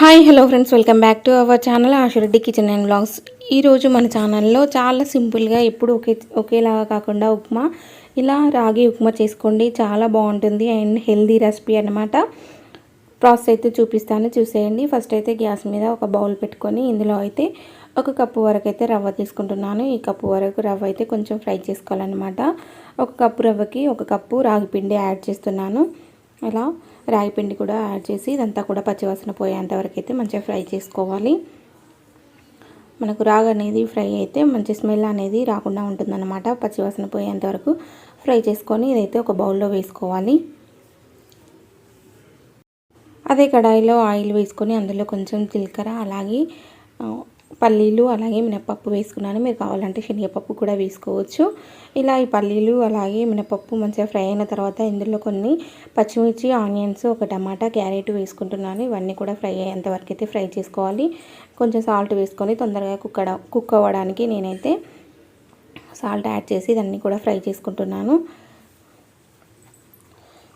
Hi hello friends welcome back to our channel Ashu Reddy kitchen and blogs ఈరోజు మన ఛానల్లో చాలా సింపుల్గా ఎప్పుడు ఒకే ఒకేలాగా కాకుండా ఉప్మా ఇలా రాగి ఉప్మా చేసుకోండి. చాలా బాగుంటుంది అండ్ హెల్దీ రెసిపీ అనమాట ప్రాసెస్ అయితే చూపిస్తాను చూసేయండి. ఫస్ట్ అయితే గ్యాస్ మీద ఒక బౌల్ పెట్టుకొని ఇందులో అయితే ఒక కప్పు వరకు అయితే రవ్వ తీసుకుంటున్నాను. ఈ కప్పు వరకు రవ్వ అయితే కొంచెం ఫ్రై చేసుకోవాలన్నమాట. ఒక కప్పు రవ్వకి ఒక కప్పు రాగి పిండి యాడ్ చేస్తున్నాను. ఇలా రాగి పిండి కూడా యాడ్ చేసి ఇదంతా కూడా పచ్చివాసన పోయేంతవరకు అయితే మంచిగా ఫ్రై చేసుకోవాలి. మనకు రాగి అనేది ఫ్రై అయితే మంచి స్మెల్ అనేది రాకుండా ఉంటుందన్నమాట. పచ్చివాసన పోయేంత వరకు ఫ్రై చేసుకొని ఇదైతే ఒక బౌల్లో వేసుకోవాలి. అదే కడాయిలో ఆయిల్ వేసుకొని అందులో కొంచెం జీలకర్ర అలాగే పల్లీలు అలాగే మినపప్పు వేసుకున్నాను. మీరు కావాలంటే శనగపప్పు కూడా వేసుకోవచ్చు. ఇలా ఈ పల్లీలు అలాగే మినపప్పు మంచిగా ఫ్రై అయిన తర్వాత ఇందులో కొన్ని పచ్చిమిర్చి ఆనియన్స్ ఒక టమాటా క్యారెట్ వేసుకుంటున్నాను. ఇవన్నీ కూడా ఫ్రై అయ్యేంతవరకు అయితే ఫ్రై చేసుకోవాలి. కొంచెం సాల్ట్ వేసుకొని తొందరగా కుక్ కుక్ అవ్వడానికి నేనైతే సాల్ట్ యాడ్ చేసి ఇదన్నీ కూడా ఫ్రై చేసుకుంటున్నాను.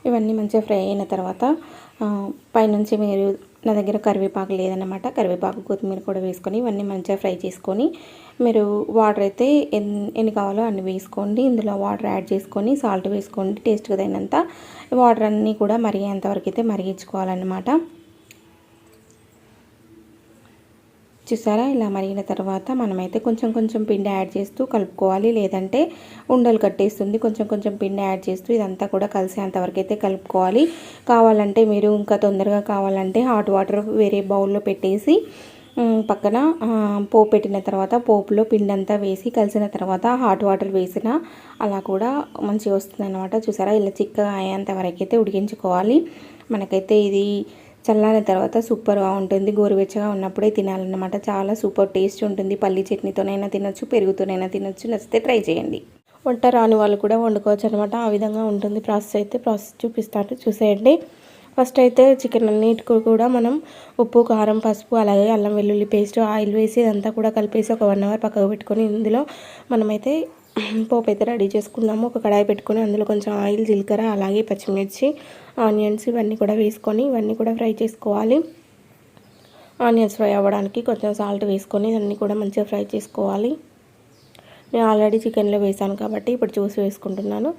ఇవన్నీ మంచిగా ఫ్రై అయిన తర్వాత పైనుంచి మీరు నా దగ్గర కరివేపాకు లేదనమాట కరివేపాకు కొత్తిమీర కూడా వేసుకొని ఇవన్నీ మంచిగా ఫ్రై చేసుకొని మీరు వాటర్ అయితే ఎన్ని కావాలో అన్ని వేసుకోండి. ఇందులో వాటర్ యాడ్ చేసుకొని సాల్ట్ వేసుకోండి. టేస్ట్గా తగినంత వాటర్ అన్నీ కూడా మరిగేంతవరకు అయితే మరిగించుకోవాలన్నమాట. చూసారా? ఇలా మరిగిన తర్వాత మనమైతే కొంచెం కొంచెం పిండి యాడ్ చేస్తూ కలుపుకోవాలి. లేదంటే ఉండలు కట్టేస్తుంది. కొంచెం కొంచెం పిండి యాడ్ చేస్తూ ఇదంతా కూడా కలిసేంతవరకు అయితే కలుపుకోవాలి. కావాలంటే మీరు ఇంకా తొందరగా కావాలంటే హాట్ వాటర్ వేరే బౌల్లో పెట్టేసి పక్కన పోపు పెట్టిన తర్వాత పోపులో పిండి అంతా వేసి కలిసిన తర్వాత హాట్ వాటర్ వేసిన అలా కూడా మంచిగా వస్తుంది అనమాట చూసారా? ఇలా చిక్కగా అయ్యేంత వరకు అయితే ఉడికించుకోవాలి. మనకైతే ఇది చల్లారిన తర్వాత సూపర్గా ఉంటుంది. గోరువెచ్చగా ఉన్నప్పుడే తినాలన్నమాట. చాలా సూపర్ టేస్ట్ ఉంటుంది. పల్లి చట్నీతోనైనా తినొచ్చు పెరుగుతోనైనా తినొచ్చు. నచ్చితే ట్రై చేయండి. వంట రాని వాళ్ళు కూడా వండుకోవచ్చు అనమాట ఆ విధంగా ఉంటుంది ప్రాసెస్ అయితే. ప్రాసెస్ చూపిస్తాను. చూసేయండి. ఫస్ట్ అయితే చికెన్ అన్నిటికి కూడా మనం ఉప్పు కారం పసుపు అలాగే అల్లం వెల్లుల్లి పేస్ట్ ఆయిల్ వేసి ఇదంతా కూడా కలిపేసి ఒక వన్ అవర్ పక్కకు పెట్టుకొని ఇందులో మనమైతే పోపు అయితే రెడీ చేసుకున్నాము. ఒక కడాయి పెట్టుకొని అందులో కొంచెం ఆయిల్ జీలకర్ర అలాగే పచ్చిమిర్చి ఆనియన్స్ ఇవన్నీ కూడా వేసుకొని ఇవన్నీ కూడా ఫ్రై చేసుకోవాలి. ఆనియన్స్ ఫ్రై అవ్వడానికి కొంచెం సాల్ట్ వేసుకొని ఇవన్నీ కూడా మంచిగా ఫ్రై చేసుకోవాలి. నేను ఆల్రెడీ చికెన్లో వేసాను కాబట్టి ఇప్పుడు చూసి వేసుకుంటున్నాను.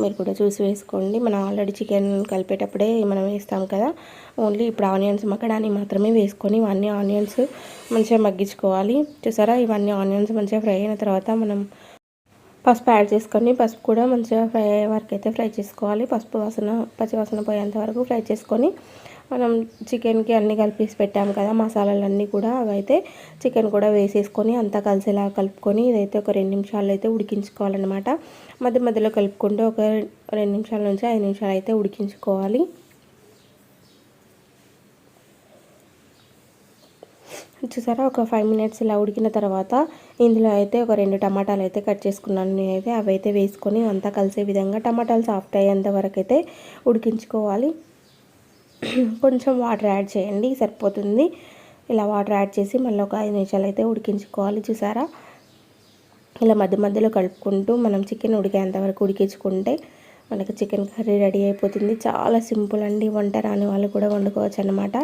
మీరు కూడా చూసి వేసుకోండి. మనం ఆల్రెడీ చికెన్ కలిపేటప్పుడే మనం వేస్తాం కదా. ఓన్లీ ఇప్పుడు ఆనియన్స్ మగ్గడానికి మాత్రమే వేసుకొని ఇవన్నీ ఆనియన్స్ మంచిగా మగ్గించుకోవాలి. చూసారా? ఇవన్నీ ఆనియన్స్ మంచిగా ఫ్రై అయిన తర్వాత మనం పసుపు యాడ్ చేసుకొని పసుపు కూడా మంచిగా ఫ్రై అయ్యే వరకు అయితే ఫ్రై చేసుకోవాలి. పసుపు వాసన పచ్చి వాసన పోయేంత వరకు ఫ్రై చేసుకొని మనం చికెన్కి అన్నీ కలిపేసి పెట్టాము కదా మసాలాలన్నీ కూడా అవైతే చికెన్ కూడా వేసేసుకొని అంతా కలిసేలా కలుపుకొని ఇదైతే ఒక రెండు నిమిషాలు అయితే ఉడికించుకోవాలన్నమాట. మధ్య మధ్యలో కలుపుకుంటూ ఒక రెండు నిమిషాల నుంచి ఐదు నిమిషాలు అయితే ఉడికించుకోవాలి. చూసారా? ఒక ఫైవ్ మినిట్స్ ఇలా ఉడికిన తర్వాత ఇందులో అయితే ఒక రెండు టమాటాలు అయితే కట్ చేసుకున్నాను. నేనైతే అవి అయితే వేసుకొని అంతా కలిసే విధంగా టమాటాలు సాఫ్ట్ అయ్యేంత వరకు అయితే ఉడికించుకోవాలి. కొంచెం వాటర్ యాడ్ చేయండి సరిపోతుంది. ఇలా వాటర్ యాడ్ చేసి మళ్ళీ ఒక ఐదు నిమిషాలు అయితే ఉడికించుకోవాలి. చూసారా? ఇలా మధ్య మధ్యలో కలుపుకుంటూ మనం చికెన్ ఉడికేంత వరకు ఉడికించుకుంటే మనకి చికెన్ కర్రీ రెడీ అయిపోతుంది. చాలా సింపుల్ అండి. వంట రాని వాళ్ళు కూడా వండుకోవచ్చు అనమాట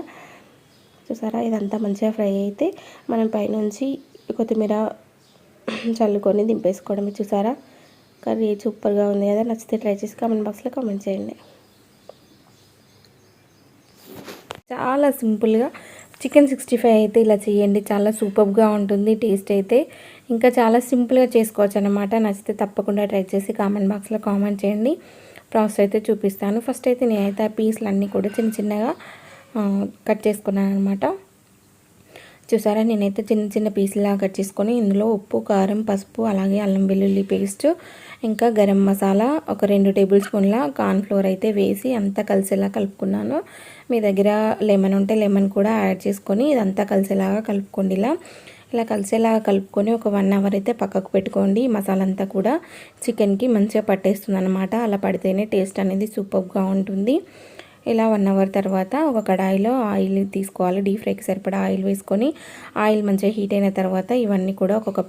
చూసారా ఇదంతా మంచిగా ఫ్రై అయితే మనం పైనుంచి కొత్తిమీర చల్లుకొని దింపేసుకోవడం. చూసారా? కర్రీ సూపర్గా ఉంది కదా? నచ్చితే ట్రై చేసి కామెంట్ బాక్స్లో కామెంట్ చేయండి. చాలా సింపుల్గా చికెన్ సిక్స్టీ ఫైవ్ అయితే ఇలా చేయండి. చాలా సూపర్గా ఉంటుంది టేస్ట్ అయితే. ఇంకా చాలా సింపుల్గా చేసుకోవచ్చు అనమాట నచ్చితే తప్పకుండా ట్రై చేసి కామెంట్ బాక్స్లో కామెంట్ చేయండి. ప్రాసెస్ అయితే చూపిస్తాను. ఫస్ట్ అయితే నేనైతే ఆ పీస్లు అన్నీ కూడా చిన్న చిన్నగా కట్ చేసుకున్నాను అనమాట చూసారా నేనైతే చిన్న చిన్న పీసులా కట్ చేసుకొని ఇందులో ఉప్పు కారం పసుపు అలాగే అల్లం వెల్లుల్లి పేస్ట్ ఇంకా గరం మసాలా ఒక రెండు టేబుల్ స్పూన్ల కార్న్ఫ్లోర్ అయితే వేసి అంతా కలిసేలా కలుపుకున్నాను. మీ దగ్గర లెమన్ ఉంటే లెమన్ కూడా యాడ్ చేసుకొని ఇదంతా కలిసేలాగా కలుపుకోండి ఇలా. ఇలా కలిసేలాగా కలుపుకొని ఒక వన్ అవర్ అయితే పక్కకు పెట్టుకోండి. మసాలా అంతా కూడా చికెన్కి మంచిగా పట్టేస్తుంది అనమాట అలా పడితేనే టేస్ట్ అనేది సూపర్గా ఉంటుంది. ఇలా వన్ అవర్ తర్వాత ఒక కడాయిలో ఆయిల్ తీసుకోవాలి. డీప్ ఫ్రైకి సరిపడా ఆయిల్ వేసుకొని ఆయిల్ మంచిగా హీట్ అయిన తర్వాత ఇవన్నీ కూడా ఒక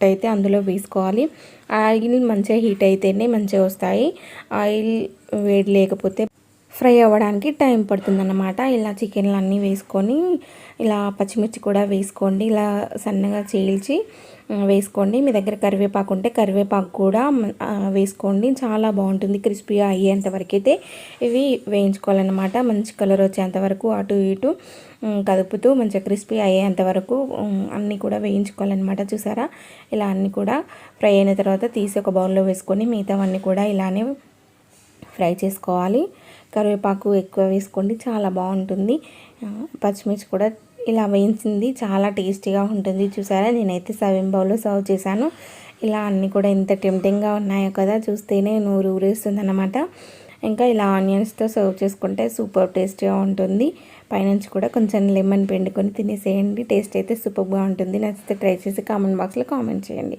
అయితే అందులో వేసుకోవాలి. ఆయిల్ మంచిగా హీట్ అయితేనే మంచిగా వస్తాయి. ఆయిల్ వేడి లేకపోతే ఫ్రై అవ్వడానికి టైం పడుతుందన్నమాట. ఇలా చికెన్లు అన్నీ వేసుకొని ఇలా పచ్చిమిర్చి కూడా వేసుకోండి. ఇలా సన్నగా చీల్చి వేసుకోండి. మీ దగ్గర కరివేపాకు ఉంటే కరివేపాకు కూడా వేసుకోండి. చాలా బాగుంటుంది. క్రిస్పీగా అయ్యేంతవరకు అయితే ఇవి వేయించుకోవాలన్నమాట. మంచి కలర్ వచ్చేంతవరకు అటు ఇటు కదుపుతూ మంచిగా క్రిస్పీ అయ్యేంత వరకు అన్నీ కూడా వేయించుకోవాలన్నమాట. చూసారా? ఇలా అన్నీ కూడా ఫ్రై అయిన తర్వాత తీసి ఒక బౌల్లో వేసుకొని మిగతావన్నీ కూడా ఇలానే ఫ్రై చేసుకోవాలి. కరివేపాకు ఎక్కువ వేసుకోండి చాలా బాగుంటుంది. పచ్చిమిర్చి కూడా ఇలా వేయించింది చాలా టేస్టీగా ఉంటుంది. చూసారా? నేనైతే సర్వింగ్ బౌల్లో సర్వ్ చేశాను. ఇలా అన్నీ కూడా ఎంత టెంప్టింగ్గా ఉన్నాయో కదా చూస్తేనే నూరు ఊరేస్తుంది అనమాట ఇంకా ఇలా ఆనియన్స్తో సర్వ్ చేసుకుంటే సూపర్ టేస్టీగా ఉంటుంది. పైనుంచి కూడా కొంచెం లెమన్ పిండుకొని తినేసేయండి. టేస్ట్ అయితే సూపర్గా ఉంటుంది. నచ్చితే ట్రై చేసి కామెంట్ బాక్స్లో కామెంట్ చేయండి.